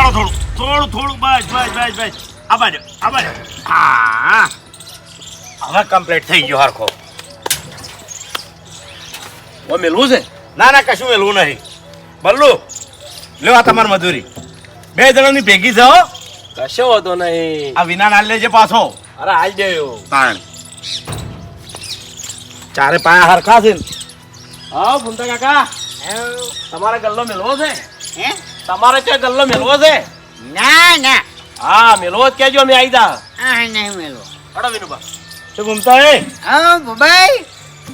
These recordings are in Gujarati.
પાડો થોડું થોડું થોડું બસ બસ બસ બસ. આ બાજુ આ બાજુ. હા. હવે કમ્પ્લીટ થઈ ગયો હરખો. ઓ મેલવું છે? ના ના કશું મેલવું નહીં. બલ્લુ લ્યો આ તમારી મજૂરી. બે જણાની ભેગી જાઓ કશો હતો નહીં. આ વિના ના લેજે પાછો. અરે આજ દેયો તાણ. ચારે પાયા હરખા છે ને. હા ફૂમતા કાકા. તમારે ગલ્લો મેલવો છે? હે? તમારે ત્યાં ગલ્લો મેળવો છે? ના ના. હા મેલવો જ કેજો અમે આવી જા આ નહીં મેલો અડો વિનુભા શું ગુમતા એ હા ભાઈ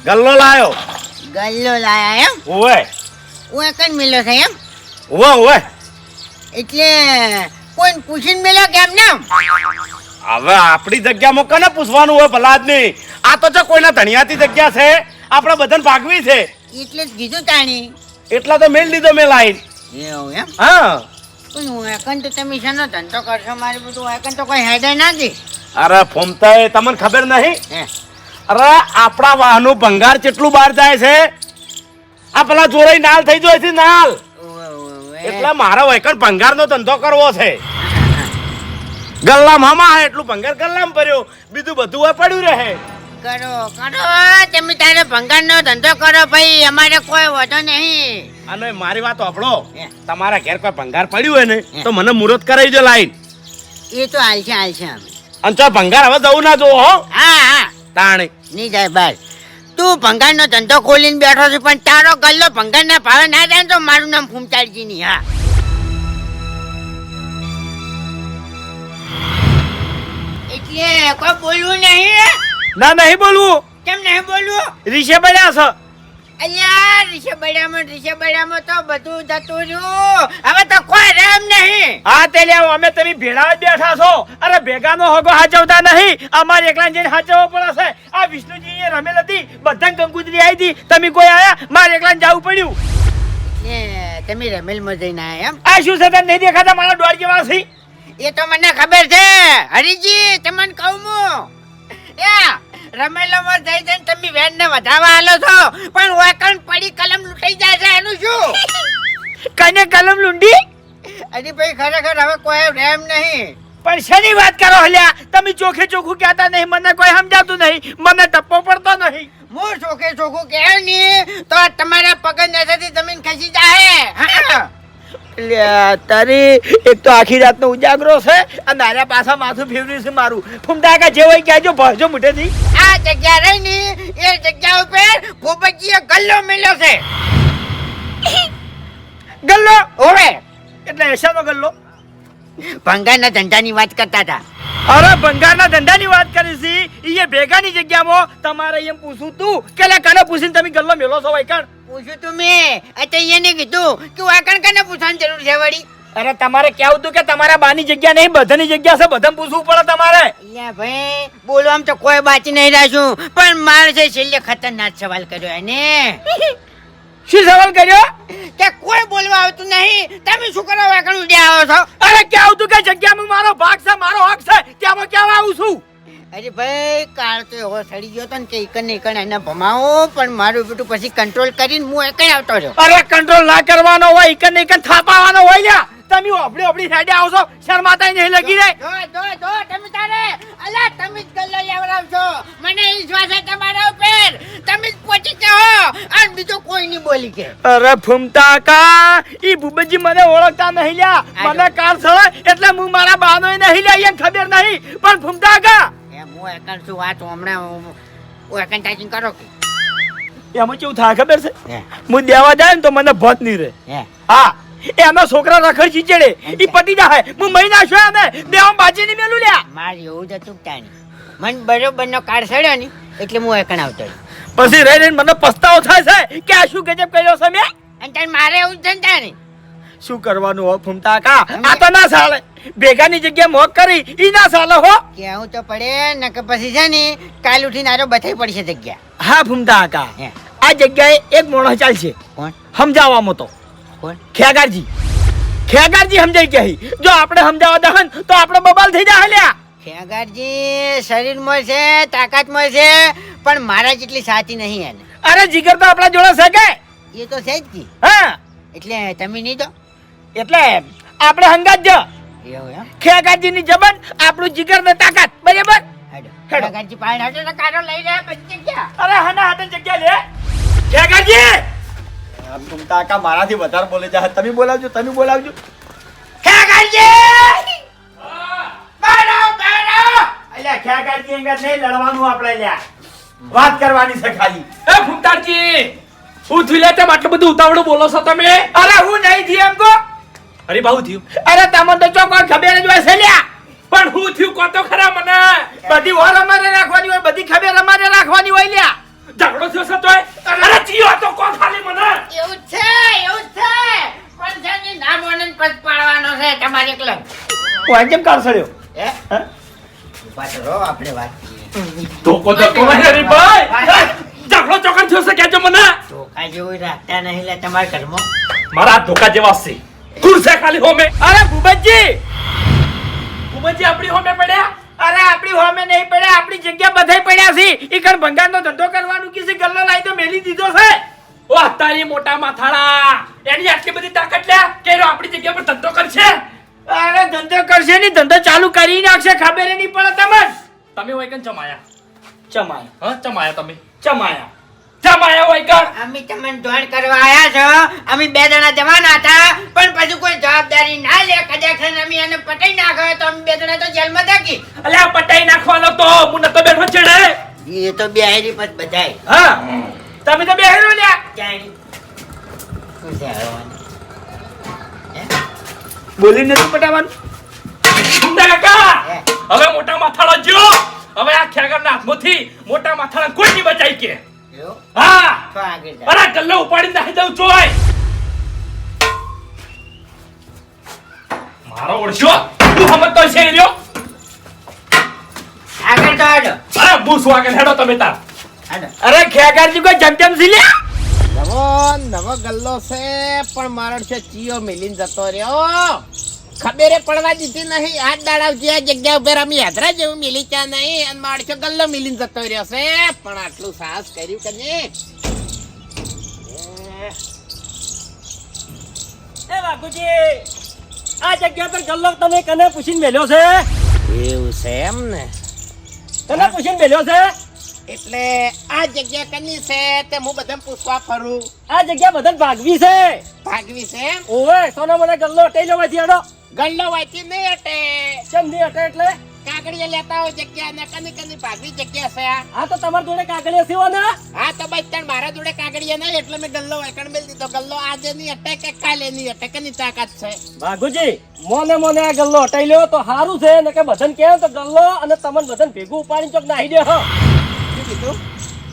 ગલ્લો લાયો. ગલ્લો લાયા એમ? ઓય ઓય કઈ જ મેલો છે એમ? ઓય ઓય એટલે કોઈ પૂછીને મેલો કેમ ને હવે આપણી જગ્યામાં કને પૂછવાનું હોય ભલા આદમી? આ તો છે કોઈના ધણિયાતી જગ્યા છે આપણે બધાને ભાગવી છે. એટલે જ કીધું તાણી. એટલા તો મેળ લીધો મેં લાઈન. એવું એમ? હા. પણ હું એકન તો તમે શાનો ધંધો કરશો મારે બધું એકન તો કોઈ હેડે નથી. અરે ફોમતા એ તમને ખબર નહીં? અરે આપણા વાહનો ભંગાર કેટલું બહાર જાય છે આ પેલા નાલ થઈ જાય છે નાલ. એટલે મારો વૈકણ ભંગારનો ધંધો કરવો છે. ગલ્લામાં હમા એટલું ભંગાર ગલ્લામાં ભર્યો. બીજું બધું હોય પડ્યું રહે. કરો કરો તમે તારે ભંગારનો ધંધો કરો ભાઈ અમારે કોઈ વધો નહીં. અને મારી વાત આપણો તમારા ઘેર કોઈ ભંગાર પડ્યું હોય ને તો મને મુહૂર્ત કરાવી દો લાઈન. એ તો હાલશે હાલશે અમે અને જો ભંગાર હવે જવું ના જો હો. હા હા. તાણે. નહીં જાય બસ તું ભંગારનો ધંધો ખોલીને બેઠો છું પણ તારો ગલ્લો ભંગારના ભાવે ના જાય તો મારું નામ ફૂમતાડજી નહીં હા. એટલે કોઈ બોલવું નહીં ના નહીં બોલવું. કેમ નહીં બોલવું? રીશે બન્યા છે. અલ્યા રીશે બળ્યામાં તો બધું જતું રહ્યું. હવે તો કોઈ રેમ નહીં. હા તે અમે તમે ભેળા જ બેઠા છો. અરે ભેગાનો હગો હાચવતા નહીં. અમારે એકલા જઈને હાચવવો પડશે. આ વિષ્ણુજી એ રમેલ હતી બધા કંકુતરી આવી હતી. તમે કોઈ આયા? મારે એકલા જવું પડ્યું. એ તમે રમેલમાં જઈને આયા એમ? આ શું છે તને નહીં દેખાતા મારા દોડ જેવા એ તો મને ખબર છે. હરીજી તમને કહું હું. યા રમેલોમાં જઈ જઈને તમે વેન ને વધારવા આલો છો. પણ વાકણ પડી કલમ લૂંટાઈ જાય છે એનું શું? કને કલમ લૂંડી અરે ભાઈ ખરેખર હવે કોઈ રેમ નહીં. પણ શેની વાત કરો હલ્યા? તમે ચોખે ચોખ્ખું કહેતા નહીં મને કોઈ સમજાતું નહીં. મને ટપ્પો પડતો નહીં. હું ચોખે ચોખ્ખું કહે નહીં તો તમારા પગ નજરથી જમીન ખસી જાય હા. તારી એક તો આખી રાતનો ઉજાગરો છે અને આના પાછા માથું ફેરવ્યું છે મારું. ફૂમતા કે જે હોય કહેજો ભરજો મુઠેથી આ જગ્યા રહી ની એ જગ્યા ઉપર ભૂપતજીએ ગલ્લો મેલ્યો છે. ગલ્લો? હોવે એટલે એશાનો ગલ્લો? ભંગાના ધંધાની વાત કરતા હતા. અરે ભંગારના ધંધાની વાત કરી છે એ ભેગાની જગ્યામાં તમારે એમ પૂછું તું. કે લે કાને પૂછીને તમે ગલ્લો મેલો છો વૈકણ પૂછ્યું તું મેં. અત્યારે એને કીધું કે વાકણ કને પૂછવાની જરૂર છે વળી? અરે તમારે કેવું તું કે તમારા બાની જગ્યા નહીં બધાની જગ્યા છે બધા પૂછવું પડે તમારે. અલ્યા ભાઈ બોલવામાં તો કોઈ બાચી નહીં રાખ્યું પણ મારે છે છેલ્લે ખતરનાક સવાલ કર્યો એને. શું સવાલ કર્યો? કે કોઈ બોલવા આવતું નહીં. તમે શું કરો વાકણ દે આવો છો? અરે કે આવતું? કે જગ્યામાં મારો ભાગ છે મારો હક છે? ત્યાં હું કેવા આવું છું? અરે ભાઈ કાળ તો એવો સડી ગયો તો ને કે એકન ને એકન એને ભમાવો પણ મારું બેટું પછી કંટ્રોલ કરીને હું એકઈ આવતો છું અરે કંટ્રોલ ના કરવાનો હોય એક ને ઈકન થાપાવાનો હોય લ્યા. તમે ઓબડી ઓબડી સાઈડે આવશો. શરમાતા નહીં લગી રે જો જો જો તમે તારે અલા તમે જ ગલ્લો લેવડાવશો મને વિશ્વાસ છે તમારા ઉપર. તમે જ પહોંચી જાઓ. અને બીજો કોઈ નહીં બોલી કે. અરે ફૂમતા કા ઈ ભૂબજી મને ઓળખતા નહીં લ્યા. મને કાર સળે એટલે હું મારા બાનો નહીં લ્યા એને ખબર નહીં. પણ ફૂમતા કા એ હું એકલ છું વાત હમણાં હું- એકન ટાચિંગ કરો કે. એમાં કેવું થાય ખબર છે? હું. દેવા જાય ને તો મને ભત નહીં રહે. હે. હા એનો છોકરા રખડ ચીચડે. ઈ પટી જાય હું મહિના છો અમે. દેવામાં બાજી ની મેલું લ્યા. માર એવું જ હતું તાણી. મન બરોબર નો કાર્ડ સડ્યો ની એટલે હું એકણ આવતો પછી રહી રહીને મને પસ્તાવો થાય છે. કે આ શું ગજબ કર્યો છે મેં? અને તારે મારે એવું જ છે ને શું કરવાનું હો ફૂમતા કા? આ તો ના ચાલે ભેગાની જગ્યાએ મોક કરી. ઈ ના ચાલે હો. કેવું તો પડે ને કે પછી છે ને કાલ ઉઠીને આરો બથાઈ પડશે જગ્યા. હા ફૂમતા કા. આ જગ્યાએ એક મોણો ચાલશે. કોણ? સમજાવવામાં તો કોણ? ખેગારજી. ખેગારજી સમજાઈ ગયા જો આપણે સમજાવવા દહન તો આપણે બબાલ થઈ જાય લ્યા ખેગારજી શરીરમાં છે તાકાતમાં છે પણ મારા જેટલી સાચી નહીં એને. અરે જીગર તો આપણા જોડે શકે એ તો છે જ કી. હા. એટલે તમે નહીં તો? એટલે આપણે હંગાત જો. ખેગારજી ની જબન આપણું જીગર ને તાકાત. બરાબર? હેડો. પાણી હાટો કાઢો લઈ ગયા અરે હના હાથે જગ્યા લે. ખેગાજી આ ફૂમતા કાકા મારાથી વધારે બોલે છે તમે બોલાવજો તમે બોલાવજો. ખેગાજી બારો બારો અલ્યા ખેગાજી અંગત નહીં લડવાનું આપણે લ્યા. વાત કરવાની છે ખાલી. એ ફૂમતાજી હું થયું લે તેમ આટલું બધું ઉતાવળું બોલો છો તમે. અરે હું નહીં થી એમ કો અરે બહુ થયું. અરે તમને તો ચોક્કસ ખબર જ હોય છે લ્યા. પણ હું થયું કો તો ખરા મને. બધી ઓર અમારે રાખવાની હોય બધી ખબર અમારે રાખવાની હોય લ્યા. ઝઘડો થયો છે તોય? અરે. ચિયો હતો કો ખાલી મને? એવું છે એવું જ છે. પણ છે ને નામ વનન પદ પાડવાનો છે તમારે એકલો. કોઈ કેમ કારસળ્યો હે? હા? તો રહો, આપણે વાત કરીએ. ધોકો ધોકો નહીં ભાઈ ઝઘડો ચોકન થયો છે કેજો મને. ધોકા જેવું રાખતા નહીં લે તમારા ઘરમાં. મારા ધોકા જેવા છે. દૂર ખાલી હોમે. અરે ભૂપતજી! ઉમજી આપણી હોમે પડ્યા? અરે આપણી હોમે નહીં પડ્યા આપણી જગ્યા બધાય પડ્યા છે. એ કણ ભંગારનો ધંધો કરવાનું છે? ગલ્લો લાવી તો મેલી દીધો છે. ઓ અત્યારે મોટા માથાળા. એની આટલી બધી તાકાત લે? કે આપણી જગ્યા પર ધંધો કરશે? અરે ધંધો કરશે નહીં ધંધો ચાલુ કરી નાખશે ખબર નહીં પડે તમને. તમે હોય કન ચમાયા? ચમાયા. હા ચમાયા તમે. ચમાયા. ચમાયા હોય કન અમે તમને જોઈન કરવા આયા છો. અમે બે જણા જવાના હતા પણ પછી કોઈ જવાબદારી ના લે કદાચ અમે એને પટાઈ નાખ્યો તો અમે બે જણા તો જેલમાં થાકી અલ્યા પટાઈ નાખવાનો તો હું નતો બેઠો છેડે. એ તો બે હારી પછી બધાય. હા. તમે તો બેહેરો લ્યા જાણી શું છે બોલીને નથી પટાવાનું? કાકા! હવે મોટા માથાળા જો હવે આ ખેગરના હાથમાંથી મોટા માથાળા કોઈ નહીં બચાઈ કે? હા! તો આગળ જાઓ. અરે ગલ્લો ઉપાડી નાખી દઉં ચોય મારો ઓળશો! તું સમજતો છે રહ્યો? આગળ તો હાલો. અરે હું શું આગળ હેડો તમે તાર? અરે ખેગારજી કોઈ જમજમ સી લ્યા નવો નવો ગલ્લો છે પણ મારો છે ચિયો મિલીન જતો રહ્યો. ખબરે પડવા દીધી નહીં. આજ દાડા જે આ જગ્યા ઉપર અમે યાત્રા જેવું મિલી ત્યાં નહીં. અને માણસો ગલ્લો મિલીને જતો રહ્યો છે. પણ આટલું સાહસ કર્યું કે નહીં. એ બાપુજી આ જગ્યા પર ગલ્લો તમે કને પૂછીને મેલ્યો છે? એવું છે એમ ને. કને પૂછીને મેલ્યો છે? એટલે આ જગ્યા કની છે તે હું બધા પૂછવા ફરું. આ જગ્યા બધા ભાગવી છે. ભાગવી છે ઓવે સોના મને ગલ્લો ટેઈ લેવાથી આડો ગલ્લો વાંચી નહીં હટે. કેમ નહીં હટે એટલે? કાગડીએ લેતા હોય જગ્યા ને કની કની ભાગવી જગ્યા છે. આ આ તો તમારા જોડે કાગળિયા સીવો ને? હા તો બસ તણ મારા જોડે કાગડીએ નહીં એટલે મેં ગલ્લો વાંકણ મેલ દીધો. ગલ્લો આજે નહીં હટે કે કાલે નહીં હટે કની તાકાત છે? ભાગુજી મોને મોને આ ગલ્લો હટાઈ લ્યો તો સારું છે. ને કે બધાને કે તો ગલ્લો અને તમને બધાને ભેગું ઉપાડી ચોક નાહી દે હો. કીધું?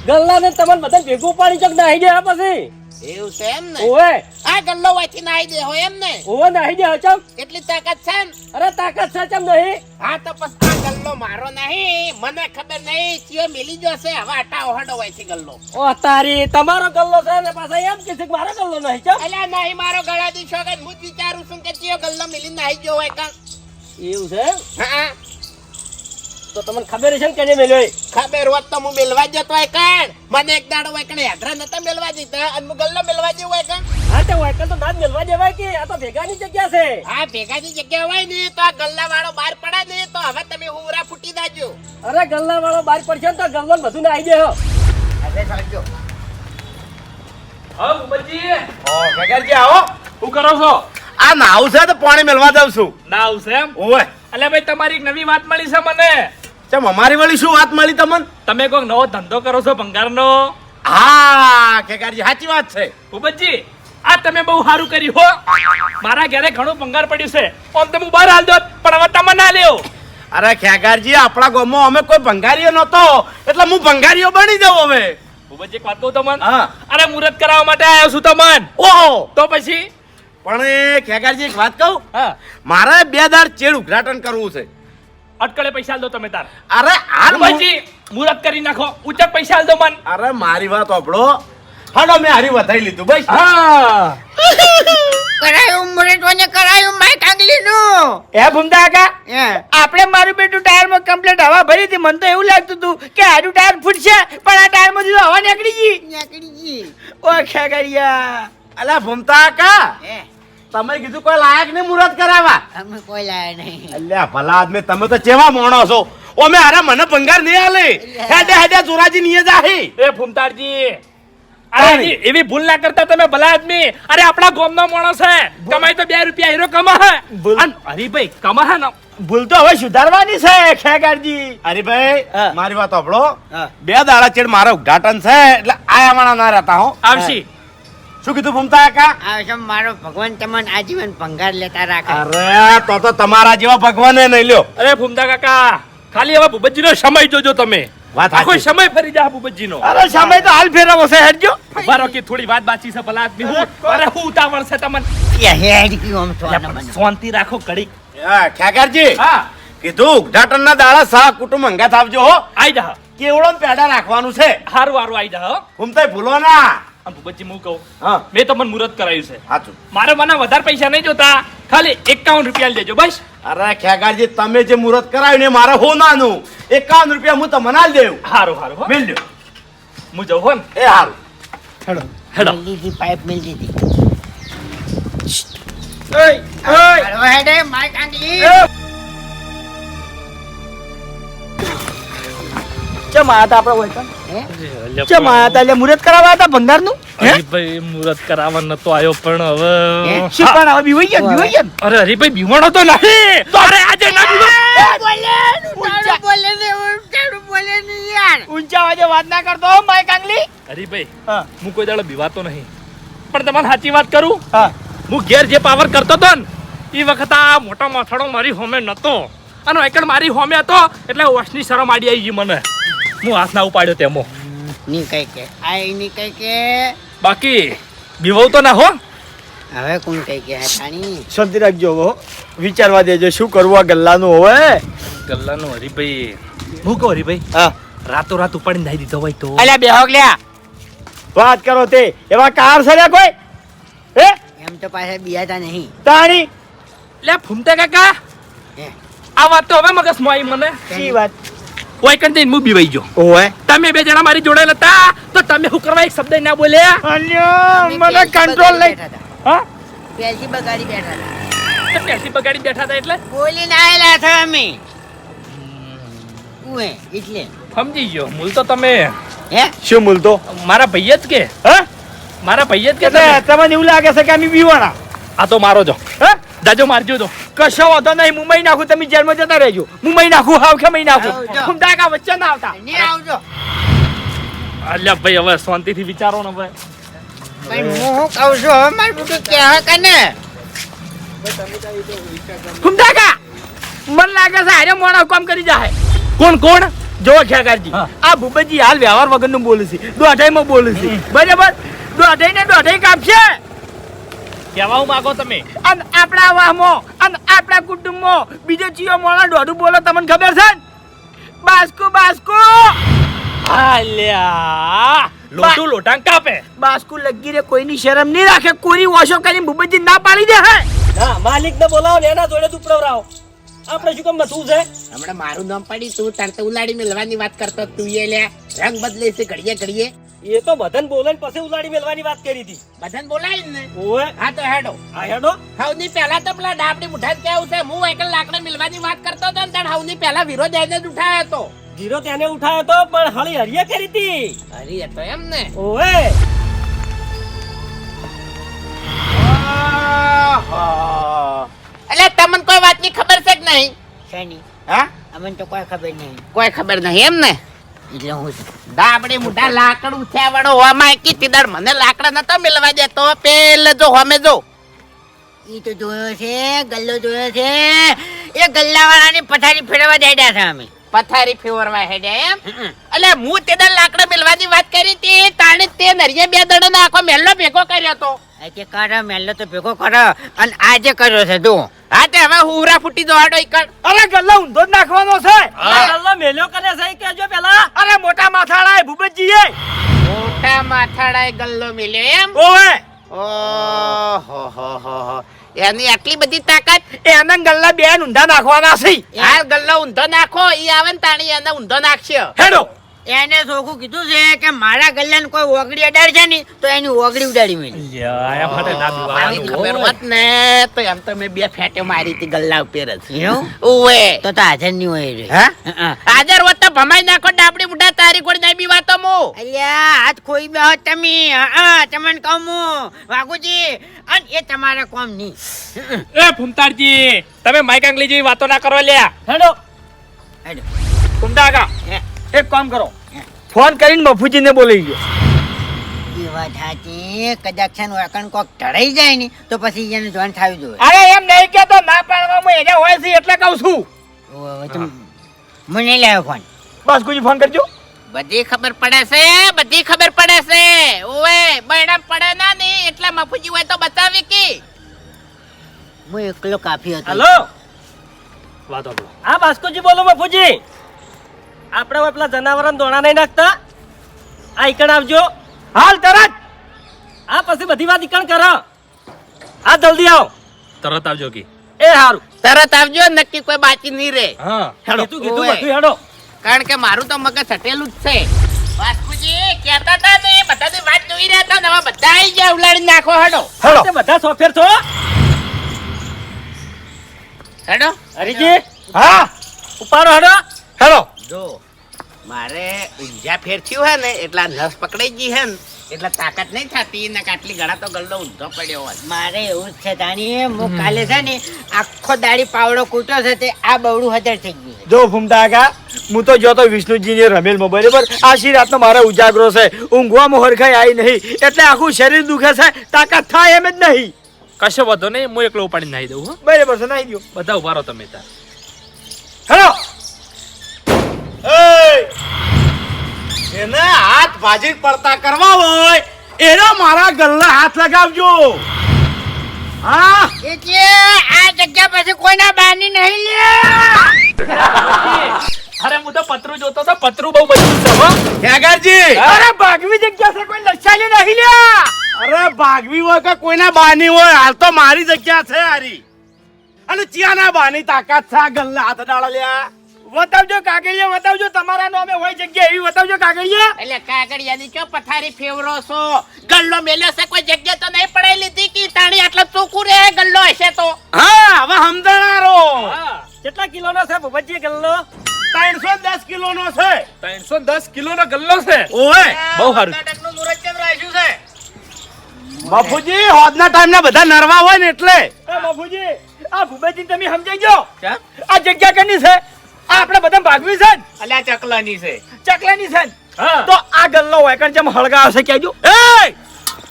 ગલ્લા ને તમને બધાને ભેગું ઉપાડી ચોક નાહી દે હા પછી. એવું છે એમ ને? ઓવે. આ ગલ્લો વાંચી નાઈ દે હોય એમ ને? ઓવે નાઈ દે ચમ. એટલી તાકાત છે અરે તાકાત છે ચમ નહીં. હા તો પછી આ ગલ્લો મારો નહીં. મને ખબર નહીં ચિયો મિલી જશે હવે આટા ઓહડો વાંચી ગલ્લો. ઓ તારી તમારો ગલ્લો છે ને પાછા એમ કે છે મારો ગલ્લો નહીં ચમ. અલ્યા નહીં મારો ગળા દીશો કે હું વિચારું છું કે ચિયો ગલ્લો મિલી નાઈ જો હોય કાં. એવું છે હા. તો તમને ખબર છે ને કેને મેલ્યો? ખબર હોત તો હું મેલવા જતો હોય કણ? મને એક દાડો હોય કણ યાત્રા નતા મેલવા દીધા અને હું ગલ્લો મેલવા જેવું હોય કણ? હા તે વાયકલ તો ના મેલવા જવાય કે? આ તો ભેગાની જગ્યા છે. આ ભેગાની જગ્યા હોય ને તો આ ગલ્લા વાળો બહાર પડે ને તો હવે તમે ઉરા ફૂટી દાજો અરે ગલ્લા વાળો બહાર પડશે ને તો ગલ્લો બધું ને આવી જાય અરે સાંજો હા ઉમજી ભેગાજી આવો. શું કરો છો? આ નાવ છે તો પાણી મેલવા જાઉં છું. નાવ છે એમ? ઓય અલ્યા ભાઈ તમારી એક નવી વાત મળી છે મને. ચમ અમારી વળી શું વાત મળી તમને? તમે કોઈક નવો ધંધો કરો છો ભંગારનો? હા કેકારજી સાચી વાત છે. ઉપજી આ તમે બહુ સારું કર્યું હો. મારા ઘરે ઘણું ભંગાર પડ્યું છે. આમ તમે બહાર હાલ દો પણ હવે તમે ના લ્યો. અરે ખેગારજી આપણા ગામમાં અમે કોઈ ભંગારીઓ નતો એટલે હું ભંગારીઓ બની જાઉં હવે. ઉમજી એક વાત કહું તમને? હા. અરે મુહૂર્ત કરાવવા માટે આવ્યો છું તમને. ઓહો. તો પછી? પણ એ ખેગારજી એક વાત કહું? હા. મારે બે દાર ચેડ ઉઘરાટન કરવું છે. અટકળે પૈસા આલ દો તમે તાર. અરે હાલ ભાઈજી મુરત કરી નાખો. ઉચક પૈસા આલ દો મન. અરે મારી વાત ઓપડો હાડો મેં હારી વધાઈ લીધું ભાઈ હા. કરાયું મુરતોને કરાયું? માય કાંગલીનું એ ભૂમતા કાકા આપણે મારું બેટું ટાયરમાં કમ્પ્લીટ હવા ભરી હતી. મને તો એવું લાગતું હતું કે આડું ટાયર ફૂટશે પણ આ ટાયરમાંથી હવા નીકળી ગઈ. નીકળી ગઈ. ઓખે કરિયા અલા ભૂમતા કા હે તમે કીધું કોઈ લાયક નહીં મુરત કરાવવા. અમે કોઈ લાયક નહીં. અલ્યા ભલા આદમી તમે તો ચેવા મોણો છો? ઓ મેં અરે મને ભંગાર નહીં આલે. હેડે હેડે જોરાજી નહીં જાહી. એ ફૂમતાડજી અરે એવી- એવી ભૂલ ના કરતા તમે ભલા આદમી. અરે આપણા ગામનો માણસ હે કમાઈ તો બે રૂપિયા હીરો કમા હે અરે ભાઈ હરીભાઈ કમા હે ને. ભૂલ તો હવે સુધારવાની છે ખેગારજી. અરે ભાઈ મારી વાત આપણો બે દાડા ચેડ મારો ઉદઘાટન છે એટલે આયા માણા ના રહેતા હો. આવશી. શું કીધું ભૂમતા કાકા? આ મારો ભગવાન તમને આજીવન ભંગાર લેતા રાખે? અરે તો તો તમારા જેવા ભગવાને નહીં લ્યો. અરે ભૂમતા કાકા ખાલી હવે ભૂપતજીનો સમય જોજો તમે. વાત આખો સમય ફરી જા ભૂપતજીનો. અરે સમય તો હાલ ફેરાવો છે હેડજો. મારો કે થોડી વાત બાચી છે ભલા આદમી. હું અરે હું ઉતાવળ છે તમને. એ હેડ કી ઓમ તો શાંતિ રાખો કડી હા, હા. કીધું ઉદ્ઘાટન ના દાડા સા કુટુંબ અંગાત આવજો હો. આઈ જા. કેવડો ને પેડા રાખવાનું છે? હારું હારું આઈ જા હો. ભૂમતા ભૂલો ના. આમ ભૂપતજી હું કહું હા. મેં તમને મુહૂર્ત કરાયું છે. સાચું મારે મને વધારે પૈસા નહીં જોતા ખાલી એકાવન રૂપિયા લેજો બસ. અરે ખ્યાગારજી તમે જે મુહૂર્ત કરાવ્યું ને મારે હો નાનું એકાવન રૂપિયા હું તમને આલ દેવું હારું હારું મિલ લ્યો. હું જઉં હો ને એ હારું. હેડો. મિલ દીધી પાઇપ મિલ દીધી ઓય ઓય. હેડે માઈક આંગલી ચમ આયા તા આપણે હોય ચમ આયા તા એટલે મુહૂર્ત કરાવવા હતા હરીભાઈ મુરત કરાવવા નતો આવ્યો પણ હવે શું પણ હવે બીવાઈ ગયા બીવાઈ ગયા અરે હરીભાઈ બીવાણો તો નહીં! તો અરે આજે ના બીવો બોલે બોલે ને ઉતાળું બોલે ને યાર. ઊંચા અવાજે વાત ના કરતો માય કાંગલી. હરીભાઈ હા. હું કોઈ દાડો બીવાતો નહીં. પણ તમારે સાચી વાત કરું? હા. હું ઘેર જે પાવર કરતો હતો ને એ વખત આ મોટો માથાડો મારી હોમે નતો. અને એકડ મારી હોમે હતો એટલે વસની શરમ આડી આવી ગઈ મને. હું હાથ ના ઉપાડ્યો તેમો ની કઈ કે. આ ની કઈ કે. બાકી બીવાવ તો ના હો. હવે કોણ કઈ કે તાણી? શાંતિ રાખજો હો. વિચારવા દેજો શું કરવું આ ગલ્લાનું હવે. ગલ્લાનો હરીભાઈ. હું કહું હરીભાઈ હા. રાતો રાત ઉપાડીને નાઈ દીધો હોય તો. અલ્યા બેહોગ લ્યા. વાત કરો તે. એવા કાર છે લ્યા કોઈ? હે? એમ તો પાસે બિયાતા નહીં. તાણી? લે ફૂમતે કાકા? હે. આ વાત તો હવે મગજમાં આવી મને. શી વાત? કોઈ કંઈ જઈને હું વઈ ગયો. ઓય. તમે બે જણા મારી જોડે હતા તો તમે હું કરવા એક શબ્દ ના બોલ્યા? અલ્યો મને કંટ્રોલ લઈ હા? પેસી બગાડી બેઠા હતા. તો પેસી બગાડી બેઠા હતા એટલે? બોલીને આયેલા છો અમે. ઉએ એટલે. સમજી ગયો. મૂલ તો તમે. હે? શું મૂલતો મારા ભાઈ જ કે. હા? મારા ભાઈ જ કે એટલે તમને એવું લાગે છે કે અમે બીવાણા આ તો મારો જો. હા? જાજો મારજો તો કશો વાંધો નહીં મુંબઈ નાખું તમે જેલમાં જતા રહેજો. મુંબઈ નાખું હાવ કે મહી નાખું. આવજો. કા વચ્ચે ના આવતા. ને આવજો. અલ્યા ભાઈ હવે શાંતિથી વિચારો ને ભાઈ પણ હું કહું છું હવે મારું બધું કે કે કને હું કા મન લાગે છે હારે મોણા કામ કરી જાય કોણ કોણ? જો ખ્યાગારજી હા. આ ભૂપતજી હાલ વ્યવહાર વગરનું બોલે છે. દોઢાઈમાં બોલે છે. બરાબર? દોઢાઈ ને દોઢાઈ કાપશે. કહેવા માંગો તમે? અને આપણા વાહમાં અને આપણા કુટુંબમાં બીજો ચિયો મોણા દોઢું બોલો તમને ખબર છે બાસ્કો બાસ્કો! આલ્યા લોટું લોટાં કાપે. બાસ્કુ લગી રે કોઈની શરમ નહીં રાખે કોરી વોશો કરીને ભૂપતજી ના પાડી દે હે? ના માલિક ને બોલાવો ને એના જોડે તું પ્રવરાવો આપણે શું કામ મથવું છે? હમણાં મારું નામ પાડી તું તરત ઉલાડી મેળવાની વાત કરતો તું એ લે. રંગ બદલે છે ઘડીએ ઘડીએ. એ તો બધાને બોલે પછી ઉલાડી મેલવાની વાત કરી હતી. બધાને બોલાવી ને? ઓએ હા તો હેડો. હા હેડો. હવની પહેલા તો પેલા ડાબડી મુઠા કેવું છે? હું એકલ લાકડે મિલવાની વાત કરતો હતો ને તાણ હવની પહેલા વિરોધ એને જ ઉઠાયો હતો. જીરો તેને ઉઠાયો હતો પણ હળી હરિયા કરી હતી. અરે હતો તો એમ ને? ઓએ એટલે તમને કોઈ વાતની ખબર છે કે નહીં? શેની? હા? અમને તો કોઈ ખબર નહીં. કોઈ ખબર નહીં એમ ને? એટલે હું મુઠા લાકડ ઉઠ્યા વાળો. હોમાં કીધી દર મને લાકડા નતો મિલવા દેતો પેલે જો હોમે જો. ઈ તો જોયો છે ગલ્લો જોયો છે. એ ગલ્લાવાળાની પથારી ફેરવા જાય છે અમે. પથારી ફેવરવા હેડે એમ? એટલે હું તે દર લાકડા મિલવાની વાત કરી હતી તાણે તે નરિયા બે દડો આખો મેલ્લો ભેગો કર્યો તો આજે કરો મેલ્લો તો ભેગો કરો અને આજે કર્યો છે તું. હા તે હવે હુરા ફૂટી દોડો ઈકડ. અરે ગલ્લો ઊંધો જ નાખવાનો છે. ગલ્લો મેલ્યો કરે છે એ કહેજો પેલા. અરે મોટા માથાડા એ ભૂપતજીએ. મોટા માથાડાએ ગલ્લો મિલ્યો એમ? ઓય ઓહો હો હો હો. એની આટલી બધી તાકાત? એને ગલ્લા બે ઊંધા નાખવાના છે. આ ગલ્લો ઊંધો નાખો ઈ આવે ને તાણી એને ઊંધો નાખશે. હેડો. એને ચોખ્ખું કીધું છે કે મારા ગલ્લાને કોઈ ઓગળી અડાડ છે ને તો એની ઓગળી ઉડાડી મેલી. ખબર હોત ને તો એમ તો મેં બે ફેટે મારી હતી ગલ્લા ઉપર જ. તો તો હાજર નહીં હોય રે. હાજર હોત તો ભમાઈ નાખો ડાબડી બુઢા તારી કોઈ નહીં બી વાતો મો. અલ્યા હાથ ખોઈ બે હોત તમે હા તમને કહું હું વાઘુજી અને એ તમારા કોમ નહીં. એ ફૂમતાડજી તમે માઈક આંગલી જેવી વાતો ના કરો લ્યા. હેડો. હેડો. કાકા હે. એક કામ કરો. ફોન કરીને મફુજીને બોલાવી ગયો. એ વાત સાચી. કદાચ છે વાકણ કોક ઢળાઈ જાય ને તો પછી એને જોઈન થવી જોઈએ. અરે એમ નહીં કેતો ના પાડવામાં એને હોય છે એટલે કહું છું. તો મને લાવ્યો ફોન. બસ ફોન કરજો. બધી ખબર પડે છે બધી ખબર પડે છે. ઓએ બૈડા પડે ના ને એટલા મફુજી હોય તો બતાવી કે. હું એકલો કાફી હતો. હેલો. વાતો બોલો હા બાસ્કોજી બોલો બાપુજી આપણે પેલા જનાવરને દોણા નહીં નાખતા? આ ઈકણ આવજો. હાલ તરત! આ પછી બધી વાત ઈકણ કરો. હા જલ્દી આવો. તરત આવજો કી. એ સારું તરત આવજો નક્કી કોઈ બાકી નહીં રે હા. કીધું કીધું બધું હેડો. કારણ કે મારું તો મગજ હટેલું જ છે. વાસ્કુજી કહેતા હતા ને બધાની વાત જોઈ રહ્યા હતા ને બધા આવી ગયા ઉલાડી નાખો હડો. હેડો. બધા સોફેર છો? હેડો. હરીજી? હા. ઉપાડો હેડો. હેડો. જો. મારે ઊંઝા ફેર થયું હે ને એટલા નસ પકડાઈ ગઈ હે ને એટલે તાકાત નહીં થતી ને આટલી ગળા તો ગળો ઊંધો પડ્યો હોય. મારે એવું જ છે તાણી હું કાલે છે ને આખો દાડી પાવડો કૂટો છે તે આ બવડું હજાર થઈ ગયું જો ફૂમટાકા હું તો જોતો વિષ્ણુજીની મોબાઈલ પર આશી રાતનો મારો ઉજાગરો છે? ઊંઘવામાં હરખાઈ આવી નહીં. એટલે આખું શરીર દુખે છે તાકાત થાય એમ જ નહીં. કશો વધો નહીં હું એકલો ઉપાડી નાહી દઉં હો. બરાબર છે નાઈ દઉં બધા ઊભા રહો તમે તાર એને હાથ ભાજી પડતા કરવા હોય એનો મારા ગલ્લા હાથ લગાવજો. હા? એટલે આ જગ્યા પછી કોઈના બાની નહીં લે. અરે હું તો પતરું જોતો તો પતરું બહુ બધું છે હો. ખેગારજી અરે ભાગવી જગ્યા છે કોઈ લક્ષાલી નહીં લ્યા અરે ભાગવી હોય કે કોઈના બાની હોય હાલ તો મારી જગ્યા છે હારી. અને ચિયાના બાની તાકાત છે આ ગલ્લા હાથ ડાળા લ્યા. બતાવજો કાગળિયા બતાવજો તમારા નામે હોય જગ્યા એવી બતાવજો કાગળિયા. એટલે કાગળિયાની ચો પથારી ફેવરો છો? ગલ્લો મેલ્યો છે કોઈ જગ્યા તો નહીં પડાઈ લીધી કે તાણી આટલો ચોખ્ખું રે ગલ્લો હશે તો? હા હવે સમજણારો. કેટલા કિલોનો છે ભૂપતજી ગલ્લો? ત્રણસો દસ કિલો નો છે. ત્રણસો દસ કિલો નો ગલ્લો છે? ઓય બહુ સારું. છે? બાપુજી હોદના ટાઈમ ના બધા નરવા હોય ને એટલે. એ બાપુજી આ ભૂપેજી તમે સમજાઈ ગયો? આ જગ્યા કેની છે? આપણે બધા ભાગવી છે અલ્યા ચકલાની છે. ચકલાની છે તો આ ગલ્લો હોય કારણ જેમ હળગાવશે કહેજો. એ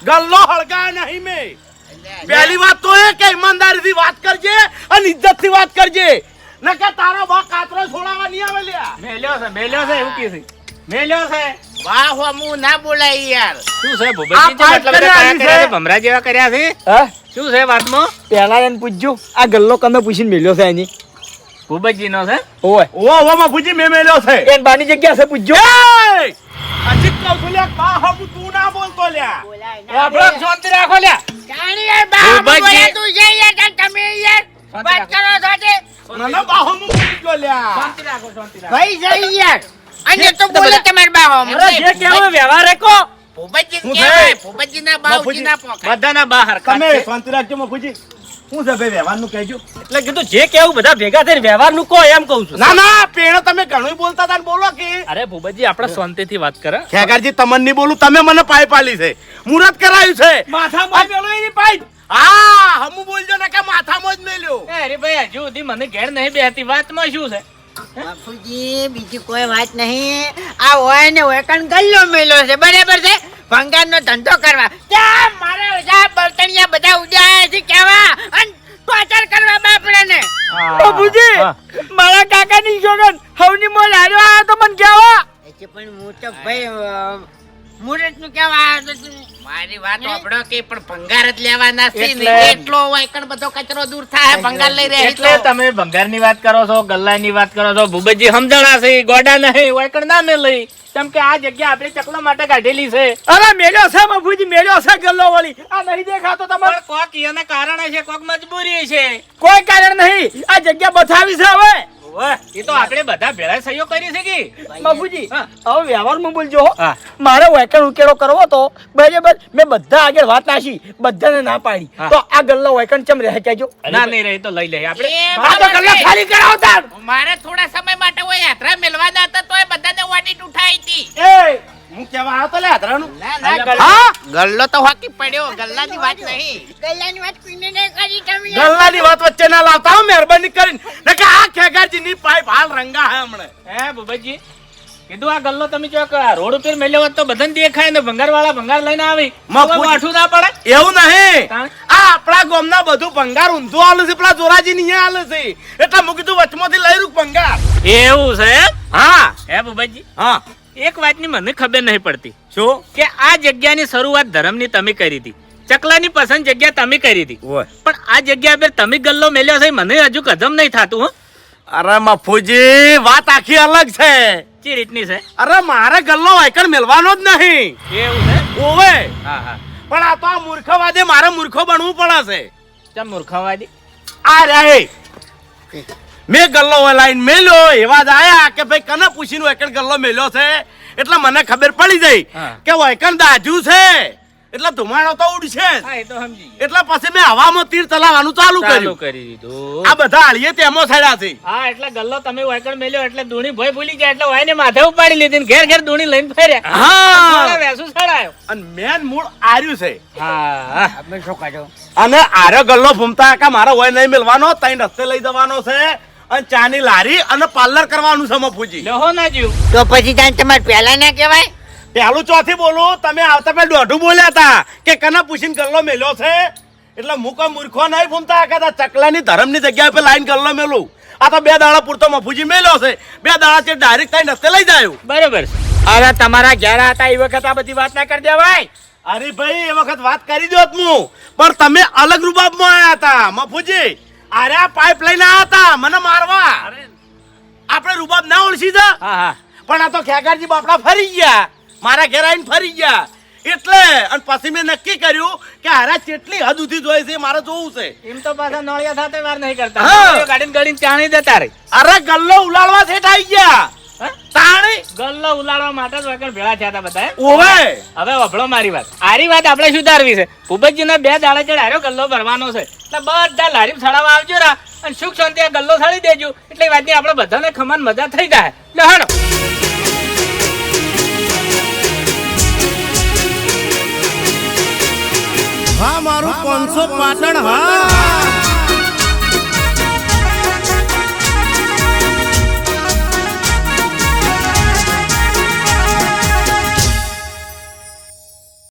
ગલ્લો હળગા નહીં મે. પહેલી વાત તો એ કે ઈમાનદારીથી વાત કરજે અને ઇજ્જતથી વાત કરજે. નકે તારો બા કાતરો છોડાવવા નહીં આવે લ્યા. મેલ્યો છે મેલ્યો છે એવું કે મેલ્યો છે. વાહ મુ ના બોલાય યાર. શું છે આ મતલબ કયા. કર્યા ભમરા જેવા કર્યા છે? હા. શું છે વાતમાં? પહેલા એને પૂછજો આ ગલ્લો કમે પૂછીને મેલ્યો છે એની. ભૂપતજી છે? ઓય. ઓ ઓ મેં મેલ્યો છે. એન બાની જગ્યા છે પૂજ્યો. એ! હજી કહું છું લ્યા, બા હમું તું ના બોલતો લ્યા. આપણો શાંતિ રાખો લ્યા. જાણી યાર બા. બોલે તું જે યાર તમે યાર વાત કરો છો તે મને બા હમું બોલી ગયો લ્યા. ભાઈ જઈ યાર અને તો બોલે તમાર બા હમ અરે જે કેવો વ્યવહાર રાખો. ભૂપતજી છે? ભૂપતજી ના બાપજી ના પોકા બધાના બહાર તમે શાંતિ રાખજો મફુજી શું છે ભાઈ વ્યવહારનું કહેજો. એટલે કીધું જે કેવું બધા ભેગા થઈને વ્યવહારનું કહો એમ કહું છું. ના ના પેણો તમે ઘણું બોલતા હતા ને બોલો કે. અરે ભૂપતજી આપણે શાંતિથી વાત કરે. ખેગારજી તમને નહીં બોલું તમે મને પાય પાલી છે. મુરત કરાયું છે. માથામાં પેલો એની પાઇપ. હા હમું બોલજો ને કે માથામાં જ મેલ્યો. અરે ભાઈ હજુ સુધી મને ઘેર નહીં બેહતી. વાતમાં શું છે? બાપુજી બીજી કોઈ વાત નહીં. આ હોય ને હોય કણ ગલ્લો મેલો છે. બરાબર છે? ભંગારનો ધંધો કરવા. ત્યાં મારા બધા બળતણિયા બધા ઉડ્યા છે કેવા? અને ટોર્ચર કરવા બાપડાને. બાપુજી મારા કાકાની જોગન હવની મોલ હાર્યો આ તો મને કેવા? એટલે પણ હું તો ભાઈ મુરતનું કેવા આવ્યો તો તું. મારી વાત સાંભળો કે પણ ભંગાર જ લેવાના છે ને? એટલો વાયકણ બધો કચરો દૂર થાય ભંગાર લઈ રહ્યા એટલે તમે ભંગારની વાત કરો છો ગલ્લાની વાત કરો છો ભૂપતજી સમજણા છે ગોડા નહીં વાયકણ ના મે લઈ. કેમ કે આ જગ્યા આપણે ચકલો માટે કાઢેલી છે. અરે મેળ્યો છે બાપુજી મેળ્યો છે ગલ્લો વાળી આ નહીં દેખાતો તમારે. કોક એને કારણે છે કોક મજબૂરી છે. કોઈ કારણ નહીં. આ જગ્યા બતાવી છે હવે. એ તો આપણે બધા ભેળા સહીઓ કરી છે કે? બાપુજી હવે વ્યવહારમાં બોલજો મારે વેકણ કરવો તો બરાબર મેં બધા આગળ વાત નાશી બધાને ના પાડી. તો આ ગલ્લો વેકણ ચમ રહે કહેજો? ના નહીં રહે તો લઈ આપણે એ આ તો ગલ્લો ખાલી કરાવો મારે થોડા સમય માટે હોય યાત્રા મેળવાના હતા તોય બધાને વાટી ઉઠાઈ હતી. એ હું કેવા આવતો લે હતરાનું ના ના હા? ગલ્લો તો હોકી પડ્યો ગલ્લાની વાત નહીં. ગલ્લાની વાત કોઈને ન કરી તમે ગલ્લાની વાત વચ્ચે ના લાવતા હો મહેરબાની કરીને. નકે આ ખેગારજીની પાઇપ હાલ રંગા હે હમણે. હે બબજી કીધું આ ગલ્લો તમે જો રોડ ઉપર મેલ્યો હોત તો બધાને દેખાય ને ભંગાર વાળા ભંગાર લઈને આવી. મફત. આઠું ના પડે? એવું નહીં? આ આપણા ગામના બધું ભંગાર ઊંધું આલે છે પેલા જોરાજી ની આલે છે. એટલે મૂકી કીધું વચમાંથી લઈ રૂક ભંગાર. એવું છે હા. હે બબજી? હા. એક વાતની મને ખબર નહીં પડતી. શું? કે આ જગ્યાની શરૂઆત ધર્મની તમે કરી હતી. ચકલાની પસંદ જગ્યા તમે કરી હતી. પણ આ જગ્યા પર તમે ગલ્લો મેલ્યો છે મને હજુ કદમ નહીં થાતું હો. અરે મફુજી વાત આખી અલગ છે. ચી રીતની છે? અરે મારે ગલ્લો વાયકણ મેલવાનો જ નહીં. એવું છે? ઓવે. હા હા. પણ આ તો આ મૂર્ખવાદે મારે મૂર્ખો બનવું પડે છે. ચમ મૂર્ખાવાદી? આ રે. મેં ગલ્લો લાઈન મેલ્યો એવા જ આયા કે ભાઈ કને પૂછીને વાયકણ ગલ્લો મેલ્યો છે? એટલે મને ખબર પડી ગઈ કે વૈકણ દાજુ છે. એટલે ધુમાડો તો ઉડશે. એટલે પછી મેં હવામાં તીર ચલાવવાનું ચાલુ ચાલુ કર્યું. કરી દીધું. આ બધા હાળીએ તેમો સડ્યા છે. હા એટલે ગલ્લો તમે વાયકણ મેલ્યો એટલે દુણી ભય ભૂલી ગયા એટલે વાયને માથે ઉપાડી લીધી ઘેર ઘેર દુણી લઈને ફેર્યા. હા. વેસુ સડાયો. અને મેન મૂળ આર્યું છે. હા. અમે શું કાઢો અને આરે ગલ્લો ભૂમતા કા મારો હોય નહીં મેલવાનો તઈ રસ્તે લઈ જવાનો છે. અને ચાની લારી અને પાર્લર કરવાનું છે મફુજી. લહો ના જીવ. તો પછી તાન તમારે પહેલા ના કહેવાય? પહેલું ચોથી બોલું તમે આવતા પેલા દોઢું બોલ્યા હતા કે કના પૂછીને ગલ્લો મેલ્યો છે? એટલે હું કોઈ મૂર્ખો નહીં ભૂમતા કે ચકલાની ધરમની જગ્યા પર લાઈન ગલ્લો મેલું. આ તો બે દાડા પૂરતો મફુજી મેલ્યો છે. બે દાડા છે ડાયરેક્ટ થઈને રસ્તે લઈ જાય. બરોબર અરે તમારા ઘેર હતા એ વખત આ બધી વાત ના કરી દેવાય? અરે ભાઈ એ વખત વાત કરી દો હું. પણ તમે અલગ રૂબાબમાં આવ્યા હતા મફુજી. અરે પાઇપ લઈને આયા હતા મને મારવા. આપણે રૂબાબ ના ઓળખી જા પણ આ તો ખેગારજી બાપડા ફરી ગયા. મારા ઘેર આવીને ફરી ગયા. એટલે અને પછી મેં નક્કી કર્યું કે હારા કેટલી હદ સુધી જોઈ છે મારે જોવું છે. એમ તો પાછા નળિયા સાથે વાર નહીં કરતા. ગાડીને ગાડીને ચાણી દેતા રે અરે ગલ્લો ઉલાળવા સેટ આવી ગયા. હા? ગલ્લો ઉલાડવા માટે જ વગર ભેળા થયા હતા બધા ઓવે! હવે વભળો મારી વાત. આરી વાત આપણે સુધારવી છે. ભૂપતજીને બે દાડા ચડ હાર્યો ગલ્લો ભરવાનો છે. એટલે બધા લારી સડાવવા આવજો રા અને સુખ શાંતિ આ ગલ્લો સાડી દેજો. એટલે વાત વાતની આપણે બધાને ખમાન મજા થઈ જાય. એટલે હાડો હા મારું પાંચસો પાટણ હા.